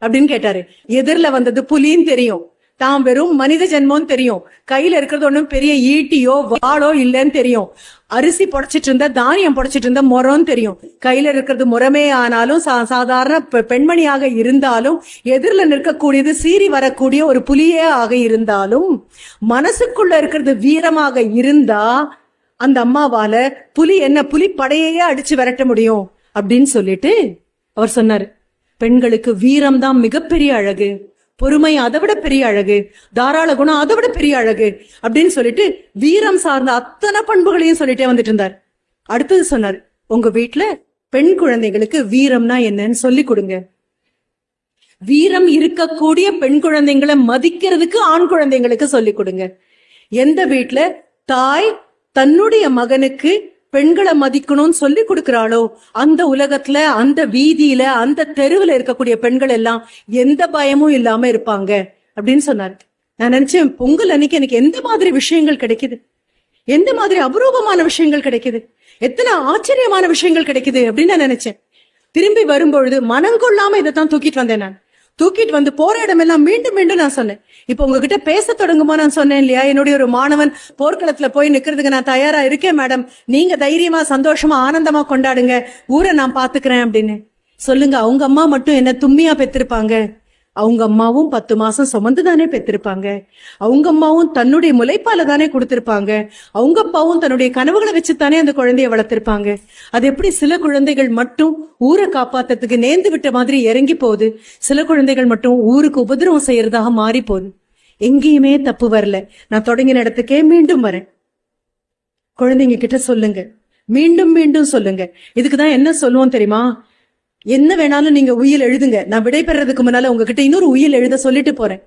அப்படின்னு கேட்டாரு. எதிரில வந்தது புலின்னு தெரியும். தான் வெறும் மனித ஜென்மம்னு தெரியும். கையில இருக்கிறது ஒண்ணும் பெரிய ஈட்டியோ வாளோ இல்லைன்னு தெரியும். அரிசி புடைச்சிட்டு இருந்தா தானியம் புடைச்சிட்டு இருந்தா முறம்னு தெரியும். கையில இருக்கிறது முறமே ஆனாலும் சா- சாதாரண பெ- பெண்மணியாக இருந்தாலும் எதிரில் நிற்கக்கூடியது சீறி வரக்கூடிய ஒரு புலியே ஆக இருந்தாலும் மனசுக்குள்ள இருக்கிறது வீரமாக இருந்தா அந்த அம்மாவால புலி என்ன புலி படையையே அடிச்சு விரட்ட முடியும். அப்படின்னு சொல்லிட்டு அவர் சொன்னாரு. பெண்களுக்கு வீரம் தான் மிகப்பெரிய அழகு. பொறுமை அதை விட பெரிய அழகு தாராள குணம் அதை விட பெரிய அழகு அப்படின்னு சொல்லிட்டு வீரம் சார்ந்த அத்தனை பண்புகளையும் சொல்லிட்டே வந்துட்டு இருந்தார். அடுத்தது சொன்னார் உங்க வீட்டுல பெண் குழந்தைகளுக்கு வீரம்னா என்னன்னு சொல்லி கொடுங்க. வீரம் இருக்கக்கூடிய பெண் குழந்தைங்களை மதிக்கிறதுக்கு ஆண் குழந்தைங்களுக்கு சொல்லி கொடுங்க. எந்த வீட்டுல தாய் தன்னுடைய மகனுக்கு பெண்களை மதிக்கணும்னு சொல்லி கொடுக்கிறாளோ அந்த உலகத்துல அந்த வீதியில அந்த தெருவுல இருக்கக்கூடிய பெண்கள் எல்லாம் எந்த பயமும் இல்லாம இருப்பாங்க அப்படின்னு சொன்னாரு. நான் நினைச்சேன் பொங்கல் அன்னைக்கு எனக்கு எந்த மாதிரி விஷயங்கள் கிடைக்குது? எந்த மாதிரி அபரூபமான விஷயங்கள் கிடைக்குது? எத்தனை ஆச்சரியமான விஷயங்கள் கிடைக்குது அப்படின்னு நான் நினைச்சேன். திரும்பி வரும்பொழுது மனம் கொள்ளாம இதைத்தான் தூக்கிட்டு வந்தேன் நான். தூக்கிட்டு வந்து போற இடமெல்லாம் மீண்டும் மீண்டும் நான் சொன்னேன். இப்ப உங்ககிட்ட பேச தொடங்குமோ நான் சொன்னேன் இல்லையா? என்னுடைய ஒரு மாணவன் போர்க்களத்துல போய் நிக்கிறதுக்கு நான் தயாரா இருக்கேன் மேடம். நீங்க தைரியமா சந்தோஷமா ஆனந்தமா கொண்டாடுங்க. ஊரை நான் பாத்துக்கிறேன் அப்படின்னு. சொல்லுங்க அவங்க அம்மா மட்டும் என்ன தும்மியா பெத்திருப்பாங்க? அவங்க அம்மாவும் பத்து மாசம் சுமந்து தானே பெத்திருப்பாங்க அவங்க அம்மாவும் தன்னுடைய முளைப்பால தானே கொடுத்திருப்பாங்க. அவங்க அப்பாவும் தன்னுடைய கனவுகளை வச்சுத்தானே அந்த குழந்தைய வளர்த்திருப்பாங்க. அது எப்படி சில குழந்தைகள் மட்டும் ஊரை காப்பாத்துறதுக்கு நேர்ந்து விட்ட மாதிரி இறங்கி போகுது. சில குழந்தைகள் மட்டும் ஊருக்கு உபதிரவம் செய்யறதாக மாறி போகுது. எங்கேயுமே தப்பு வரல. நான் தொடங்கின இடத்துக்கே மீண்டும் வரேன். குழந்தைங்க கிட்ட சொல்லுங்க. மீண்டும் மீண்டும் சொல்லுங்க. இதுக்கு தான் என்ன சொல்லுவோம் தெரியுமா? என்ன வேணாலும் நீங்க உயில் எழுதுங்க. நான் விடைபெறதுக்கு முன்னால உங்ககிட்ட இன்னொரு உயில் எழுத சொல்லிட்டு போறேன்.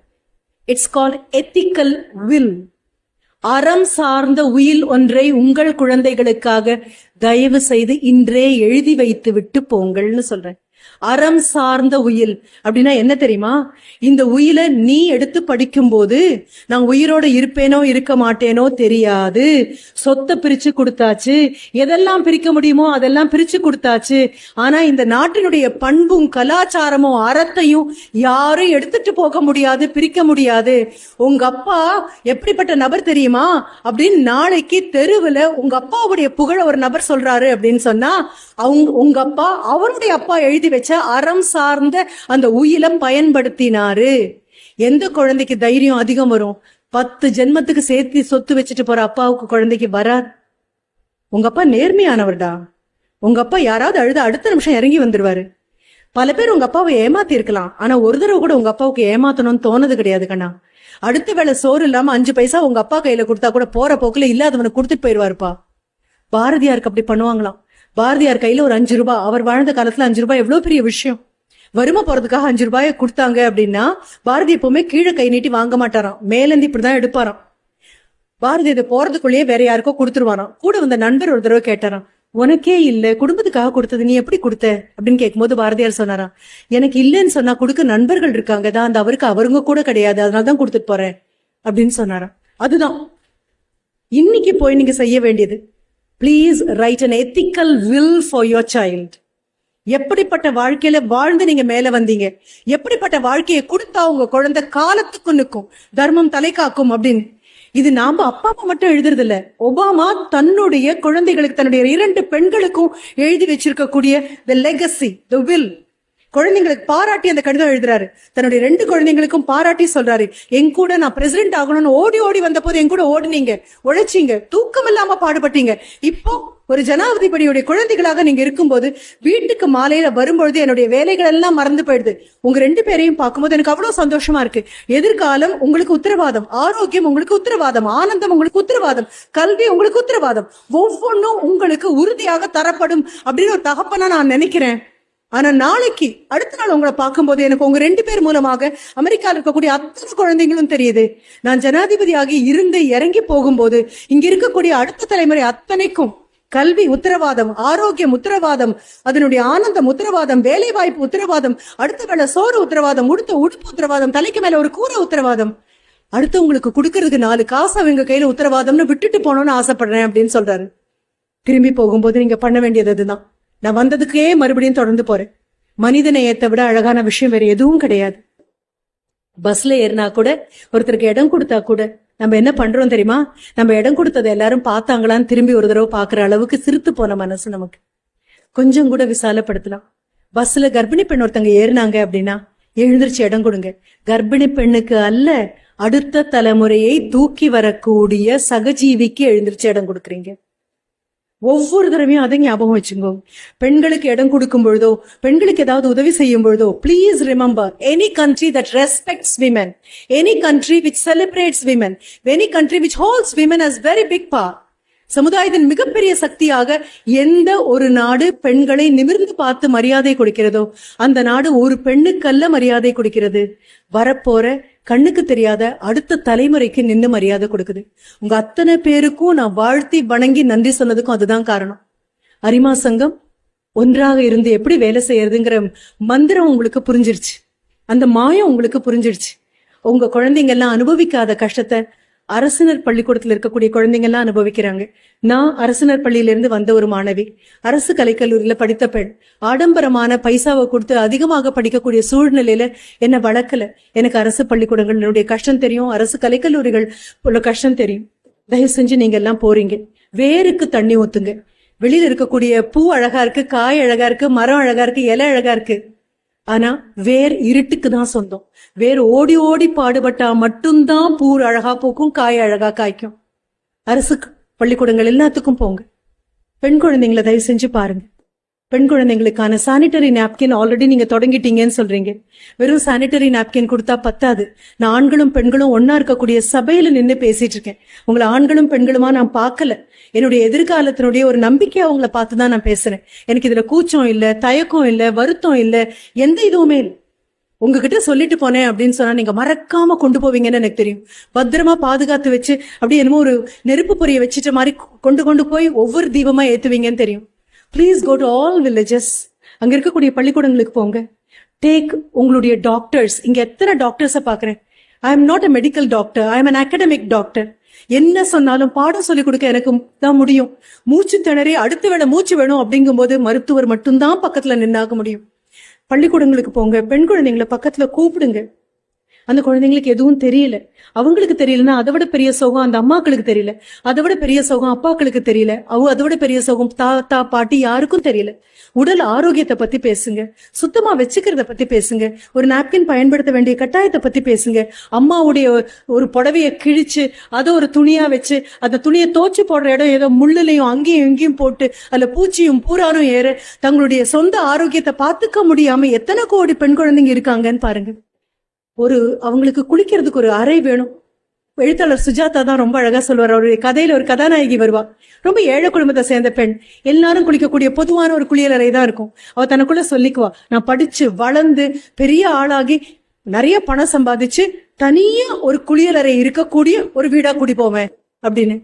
இட்ஸ் கால் எத்திக்கல் வில் அறம் சார்ந்த உயில் ஒன்றை உங்கள் குழந்தைகளுக்காக தயவு செய்து இன்றே எழுதி வைத்து விட்டு போங்கள்னு சொல்றேன். அறம் சார்ந்த உயில். அப்படின்னா என்ன தெரியுமா? இந்த உயிலை நீ எடுத்து படிக்கும் போது நான் உயிரோட இருப்பேனோ இருக்க மாட்டேனோ தெரியாது. சொத்தை பிரிச்சு கொடுத்தாச்சு. எதெல்லாம் பிரிக்க முடியுமோ அதெல்லாம் பிரிச்சு கொடுத்தாச்சு. ஆனா இந்த நாட்டினுடைய பண்பும் கலாச்சாரமும் அறத்தையும் யாரும் எடுத்துட்டு போக முடியாது பிரிக்க முடியாது. உங்க அப்பா எப்படிப்பட்ட நபர் தெரியுமா? அப்படின்னு நாளைக்கு தெருவுல உங்க அப்பாவுடைய புகழ ஒரு நபர் சொல்றாரு அப்படின்னு சொன்னா அவங்க உங்க அப்பா அவருடைய அப்பா எழுதி வச்ச அறம் சார்ந்த அந்த உயிலை பயன்படுத்தினாரு. எந்த குழந்தைக்கு தைரியம் அதிகம் வரும்? பத்து ஜென்மத்துக்கு சேர்த்து சொத்து வச்சுட்டு போற அப்பாவுக்கு குழந்தைக்கு வராது உங்க அப்பா நேர்மையானவர்டா? உங்க அப்பா யாராவது அழுத அடுத்த நிமிஷம் இறங்கி வந்துருவாரு. பல பேர் உங்க அப்பாவை ஏமாத்தி இருக்கலாம் ஆனா ஒரு தடவை கூட உங்க அப்பாவுக்கு ஏமாத்தணும்னு தோணது கிடையாது கண்ணா. அடுத்த வேளை சோறு இல்லாம அஞ்சு பைசா உங்க அப்பா கையில கொடுத்தா கூட போற போக்குல இல்லாதவனுக்கு கொடுத்துட்டு போயிருவாருப்பா. பாரதியாருக்கு அப்படி பண்ணுவாங்களாம். பாரதியார் கையில ஒரு அஞ்சு ரூபாய் அவர் வாழ்ந்த காலத்துல அஞ்சு ரூபாய் எவ்வளவு பெரிய விஷயம். வறுமை போறதுக்காக அஞ்சு ரூபாயை கொடுத்தாங்க அப்படின்னா பாரதி எப்பவுமே கீழே கை நீட்டி வாங்க மாட்டாராம். மேலேந்து இப்படிதான் எடுப்பாராம். பாரதி இதை போறதுக்குள்ளேயே வேற யாருக்கோ கொடுத்துருவாராம். கூட வந்த நண்பர் ஒரு தடவை கேட்டாராம் உனக்கே இல்ல குடும்பத்துக்காக கொடுத்தது நீ எப்படி கொடுத்த? அப்படின்னு கேட்கும்போது பாரதியார் சொன்னாராம் எனக்கு இல்லைன்னு சொன்னா கொடுக்க நண்பர்கள் இருக்காங்க. தான் அந்த அவருக்கு அவருங்க கூட கிடையாது. அதனால தான் கொடுத்துட்டு போறேன். அப்படின்னு சொன்னாராம். அதுதான். இன்னைக்கு போய் நீங்க செய்ய வேண்டியது. Please write an ethical will for your child எப்படிப்பட்ட வாழ்க்கையில வாழ்ந்து நீங்க மேல வந்தீங்க? எப்படிப்பட்ட வாழ்க்கையை கொடுத்தா உங்க குழந்தை காலத்துக்கு நிற்கும்? தர்மம் தலை காக்கும் அப்படின்னு. இது நாம அப்பா அம்மா மட்டும் எழுதுறது இல்ல ஒபாமா தன்னுடைய குழந்தைகளுக்கு தன்னுடைய இரண்டு பெண்களுக்கும் எழுதி வச்சிருக்கக்கூடிய த லெகசி த வில் குழந்தைங்களுக்கு பாராட்டி அந்த கடிதம் எழுதுறாரு. தன்னுடைய ரெண்டு குழந்தைங்களுக்கும் பாராட்டி சொல்றாரு. என் கூட நான் பிரசிடென்ட் ஆகணும்னு ஓடி ஓடி வந்த போது என் கூட ஓடினீங்க. உழைச்சீங்க. தூக்கம் இல்லாம பாடுபட்டீங்க. இப்போ ஒரு ஜனாதிபதியுடைய குழந்தைகளாக நீங்க இருக்கும்போது வீட்டுக்கு மாலையில வரும்பொழுது என்னுடைய வேலைகள் எல்லாம் மறந்து போயிடுது. உங்க ரெண்டு பேரையும் பார்க்கும்போது எனக்கு அவ்வளவு சந்தோஷமா இருக்கு. எதிர்காலம் உங்களுக்கு உத்தரவாதம். ஆரோக்கியம் உங்களுக்கு உத்தரவாதம். ஆனந்தம் உங்களுக்கு உத்தரவாதம். கல்வி உங்களுக்கு உத்தரவாதம். ஒவ்வொன்றும் உங்களுக்கு உறுதியாக தரப்படும் அப்படின்னு ஒரு தகப்பனா நான் நினைக்கிறேன். ஆனா நாளைக்கு அடுத்த நாள் உங்களை பார்க்கும்போது எனக்கு உங்க ரெண்டு பேர் மூலமாக அமெரிக்காவில் இருக்கக்கூடிய அத்தனை குழந்தைங்களும் தெரியுது. நான் ஜனாதிபதியாகி இருந்து இறங்கி போகும்போது இங்க இருக்கக்கூடிய அடுத்த தலைமுறை அத்தனைக்கும் கல்வி உத்தரவாதம் ஆரோக்கியம் உத்தரவாதம் அதனுடைய ஆனந்தம் உத்தரவாதம் வேலை வாய்ப்பு உத்தரவாதம் அடுத்த வேளை சோறு உத்தரவாதம் உடுத்த உடுப்பு உத்தரவாதம் தலைக்கு மேல ஒரு கூரை உத்தரவாதம். அடுத்து உங்களுக்கு கொடுக்கறதுக்கு நாலு காசு அவங்க கையில உத்தரவாதம்னு விட்டுட்டு போனோம்னு ஆசைப்படுறேன் அப்படின்னு சொல்றாரு. திரும்பி போகும்போது நீங்க பண்ண வேண்டியது அதுதான். நான் வந்ததுக்கே மறுபடியும் தொடர்ந்து போறேன். மனித நேயத்தை விட அழகான விஷயம் வேற எதுவும் கிடையாது. பஸ்ல ஏறினா கூட ஒருத்தருக்கு இடம் கொடுத்தா கூட நம்ம என்ன பண்றோம் தெரியுமா? நம்ம இடம் கொடுத்ததை எல்லாரும் பார்த்தாங்களான்னு திரும்பி ஒரு தடவை பாக்குற அளவுக்கு சிரித்து போன மனசு நமக்கு. கொஞ்சம் கூட விசாலப்படுத்தலாம். பஸ்ல கர்ப்பிணி பெண் ஒருத்தங்க ஏறினாங்க அப்படின்னா எழுந்திருச்சு இடம் கொடுங்க. கர்ப்பிணி பெண்ணுக்கு அல்ல அடுத்த தலைமுறையை தூக்கி வரக்கூடிய சகஜீவிக்கு எழுந்திருச்சு இடம் கொடுக்குறீங்க. ஒவ்வொரு தடவையும் அதை ஞாபகம் வச்சுங்கோ. பெண்களுக்கு இடம் கொடுக்கும் பொழுதோ பெண்களுக்கு ஏதாவது உதவி செய்யும் பொழுதோ please remember any country that respects women any country which celebrates women any country which holds women as very big பா சமுதாயத்தின் மிகப்பெரிய சக்தியாக எந்த ஒரு நாடு பெண்களை நிமிர்ந்து பார்த்து மரியாதை கொடுக்கிறதோ அந்த நாடு ஒரு பெண்ணுக்கல்ல மரியாதை கொடுக்கிறது. வரப்போற கண்ணுக்கு தெரியாத அடுத்த தலைமுறைக்கு நின்று மரியாதை கொடுக்குது. உங்க அத்தனை பேருக்கும் நான் வாழ்த்தி வணங்கி நன்றி சொன்னதுக்கும் அதுதான் காரணம். அரிமா சங்கம் ஒன்றாக இருந்து எப்படி வேலை செய்யறதுங்கிற மந்திரம் உங்களுக்கு புரிஞ்சிருச்சு. அந்த மாயம் உங்களுக்கு புரிஞ்சிருச்சு. உங்க குழந்தைங்க எல்லாம் அனுபவிக்காத கஷ்டத்தை அரசினர் பள்ளிக்கூடத்தில் இருக்கக்கூடிய குழந்தைங்க எல்லாம் அனுபவிக்கிறாங்க. நான் அரசினர் பள்ளியிலிருந்து வந்த ஒரு மாணவி. அரசு கலைக்கல்லூரியில படித்த பெண். ஆடம்பரமான பைசாவை கொடுத்து அதிகமாக படிக்கக்கூடிய சூழ்நிலையில என்னை வளர்க்கல. எனக்கு அரசு பள்ளிக்கூடங்களுடைய கஷ்டம் தெரியும். அரசு கலைக்கல்லூரிகள் உள்ள கஷ்டம் தெரியும். தயவு செஞ்சு நீங்க எல்லாம் போறீங்க. வேருக்கு தண்ணி ஊத்துங்க. வெளியில இருக்கக்கூடிய பூ அழகா இருக்கு காய் அழகா இருக்கு மரம் அழகா இருக்கு இலை அழகா இருக்கு. ஆனா வேர் இருட்டுக்கு தான் சொந்தம். வேர் ஓடி ஓடி பாடுபட்டா மட்டும்தான் பூர் அழகா பூக்கும் காய் அழகா காய்க்கும். அரசு பள்ளிக்கூடங்கள் எல்லாத்துக்கும் போங்க. பெண் குழந்தைங்களை தயவு செஞ்சு பாருங்க. பெண் குழந்தைங்களுக்கான சானிட்டரி நாப்கின் ஆல்ரெடி நீங்க தொடங்கிட்டீங்கன்னு சொல்றீங்க. வெறும் சானிட்டரி நாப்கின் கொடுத்தா பத்தாது. நான் ஆண்களும் பெண்களும் ஒன்னா இருக்கக்கூடிய சபையில நின்று பேசிட்டு இருக்கேன். உங்களை ஆண்களும் பெண்களுமா நான் பார்க்கல. என்னுடைய எதிர்காலத்தினுடைய ஒரு நம்பிக்கையா உங்களை பார்த்து தான் நான் பேசுறேன். எனக்கு இதுல கூச்சம் இல்ல தயக்கம் இல்ல வருத்தம் இல்ல எந்த இதுவுமே இல்லை. உங்ககிட்ட சொல்லிட்டு போனேன் அப்படின்னு சொன்னா நீங்க மறக்காம கொண்டு போவீங்கன்னு எனக்கு தெரியும். பத்திரமா பாதுகாத்து வச்சு அப்படியே என்னமோ ஒரு நெருப்பு பொரிய வச்சுட்ட மாதிரி கொண்டு கொண்டு போய் ஒவ்வொரு தீபமா ஏத்துவீங்கன்னு தெரியும். Please go to all villages அங்க இருக்கக்கூடிய பள்ளிக்கூடங்களுக்கு போங்க. டேக் உங்களுடைய டாக்டர்ஸ் இங்க எத்தனை டாக்டர்ஸை பாக்குறேன் I am not a medical doctor I am an academic doctor என்ன சொன்னாலும் பாடம் சொல்லிக் கொடுக்க எனக்கு தான் முடியும். மூச்சு திணறி அடுத்த வேளை மூச்சு வேணும் அப்படிங்கும்போது மருத்துவர் மட்டும்தான் பக்கத்துல நின்னாக முடியும். பள்ளிக்கூடங்களுக்கு போங்க. பெண் குழந்தைங்களை பக்கத்துல கூப்பிடுங்க. அந்த குழந்தைங்களுக்கு எதுவும் தெரியல. அவங்களுக்கு தெரியலன்னா அதை விட பெரிய சோகம் அந்த அம்மாக்களுக்கு தெரியல. அதை விட பெரிய சோகம் அப்பாக்களுக்கு தெரியல. அவ அதை விட பெரிய சோகம் தாத்தா பாட்டி யாருக்கும் தெரியல. உடல் ஆரோக்கியத்தை பத்தி பேசுங்க. சுத்தமா வச்சுக்கிறத பத்தி பேசுங்க. ஒரு நாப்கின் பயன்படுத்த வேண்டிய கட்டாயத்தை பத்தி பேசுங்க. அம்மாவுடைய ஒரு புடவைய கிழிச்சு அதை ஒரு துணியா வச்சு அந்த துணியை தோச்சு போடுற இடம் ஏதோ முள்ளுலையும் அங்கேயும் இங்கேயும் போட்டு அதுல பூச்சியும் பூராரும் ஏற தங்களுடைய சொந்த ஆரோக்கியத்தை பார்த்துக்க முடியாம எத்தனை கோடி பெண் குழந்தைங்க இருக்காங்கன்னு பாருங்க. ஒரு அவங்களுக்கு குளிக்கிறதுக்கு ஒரு அறை வேணும். எழுத்தாளர் சுஜாதா தான் ரொம்ப அழகா சொல்வார். அவருடைய கதையில ஒரு கதாநாயகி வருவா. ரொம்ப ஏழை குடும்பத்தை சேர்ந்த பெண். எல்லாரும் குளிக்கக்கூடிய பொதுவான ஒரு குளியலறை தான் இருக்கும். அவ தனக்குள்ள சொல்லிக்குவா நான் படிச்சு வளர்ந்து பெரிய ஆளாகி நிறைய பணம் சம்பாதிச்சு தனியா ஒரு குளியலறை இருக்கக்கூடிய ஒரு வீடா கூடி போவேன். அப்படின்னு.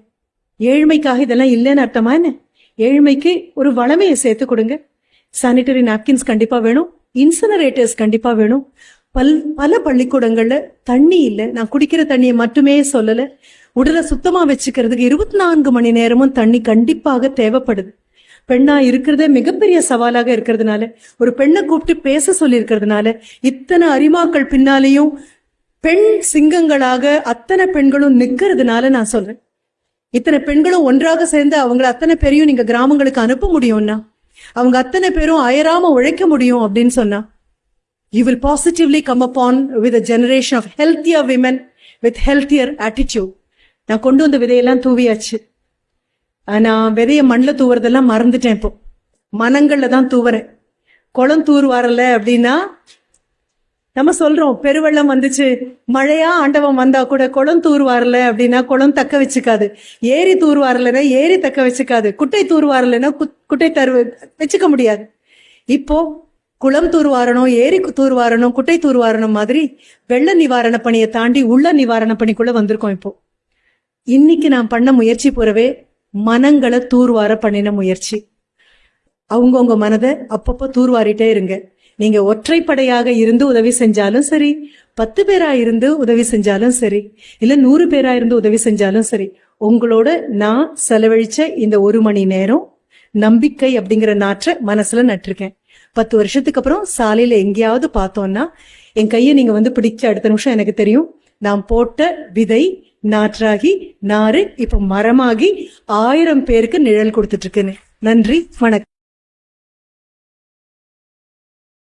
ஏழ்மைக்காக இதெல்லாம் இல்லைன்னு அர்த்தமா என்ன? ஏழ்மைக்கு ஒரு வளமையை சேர்த்து கொடுங்க. சானிட்டரி நாப்கின்ஸ் கண்டிப்பா வேணும். இன்சனரேட்டர்ஸ் கண்டிப்பா வேணும். பல் பல பள்ளிக்கூடங்கள்ல தண்ணி இல்லை. நான் குடிக்கிற தண்ணியை மட்டுமே சொல்லல. உடலை சுத்தமா வச்சுக்கிறதுக்கு இருபத்தி நான்கு மணி நேரமும் தண்ணி கண்டிப்பாக தேவைப்படுது. பெண்ணா இருக்கிறதே மிகப்பெரிய சவாலாக இருக்கிறதுனால ஒரு பெண்ணை கூப்பிட்டு பேச சொல்லி இருக்கிறதுனால இத்தனை அரிமாக்கள் பின்னாலேயும் பெண் சிங்கங்களாக அத்தனை பெண்களும் நிக்கிறதுனால நான் சொல்றேன். இத்தனை பெண்களும் ஒன்றாக சேர்ந்து அவங்கள அத்தனை பேரையும் நீங்க கிராமங்களுக்கு அனுப்ப முடியும்னா அவங்க அத்தனை பேரும் அயராம உழைக்க முடியும் அப்படின்னு சொன்னா you will positively come upon with a generation of healthier women with healthier attitude. நான் கொண்டு வந்த விதையெல்லாம் தூவியாச்சு. நான் விதைய மண்ணில் தூவுறதெல்லாம் மறந்துட்டேன் இப்போ. மனங்களில் தான் தூவுறேன். குளம் தூர்வாரல அப்படின்னா நம்ம சொல்றோம் பெருவெள்ளம் வந்துச்சு. மழையா ஆண்டவன் வந்தா கூட குளம் தூர்வாரல அப்படின்னா குளம் தக்க வச்சுக்காது. ஏரி தூர்வாரலைன்னா ஏரி தக்க வச்சுக்காது. குட்டை தூர்வாரலைன்னா குட்டை தரு வச்சுக்க முடியாது. இப்போ குளம் தூர்வாரணும் ஏரி தூர்வாரணும் குட்டை தூர்வாரணும் மாதிரி வெள்ள நிவாரண பணியை தாண்டி உள்ள நிவாரண பணிக்குள்ள வந்திருக்கோம் இப்போ. இன்னைக்கு நான் பண்ண முயற்சி போறவே மனங்களை தூர்வார பண்ணின முயற்சி. அவங்கவுங்க மனதை அப்பப்போ தூர்வாரிட்டே இருங்க. நீங்க ஒற்றைப்படையாக இருந்து உதவி செஞ்சாலும் சரி பத்து பேரா இருந்து உதவி செஞ்சாலும் சரி இல்ல நூறு பேரா இருந்து உதவி செஞ்சாலும் சரி உங்களோட நான் செலவழிச்ச இந்த ஒரு மணி நேரம் நம்பிக்கை அப்படிங்கிற நாற்றை மனசுல நட்டிருக்கேன். பத்து வருஷத்துக்கு அப்புறம் சாலையில எங்கேயாவது பார்த்தோம்னா என் கையை நீங்க வந்து பிடிச்ச அடுத்த நிமிஷம் எனக்கு தெரியும். நான் போட்ட விதை நாற்றாகி நாறு இப்ப மரமாகி ஆயிரம் பேருக்கு நிழல் கொடுத்துட்டு இருக்குன்னு. நன்றி வணக்கம்.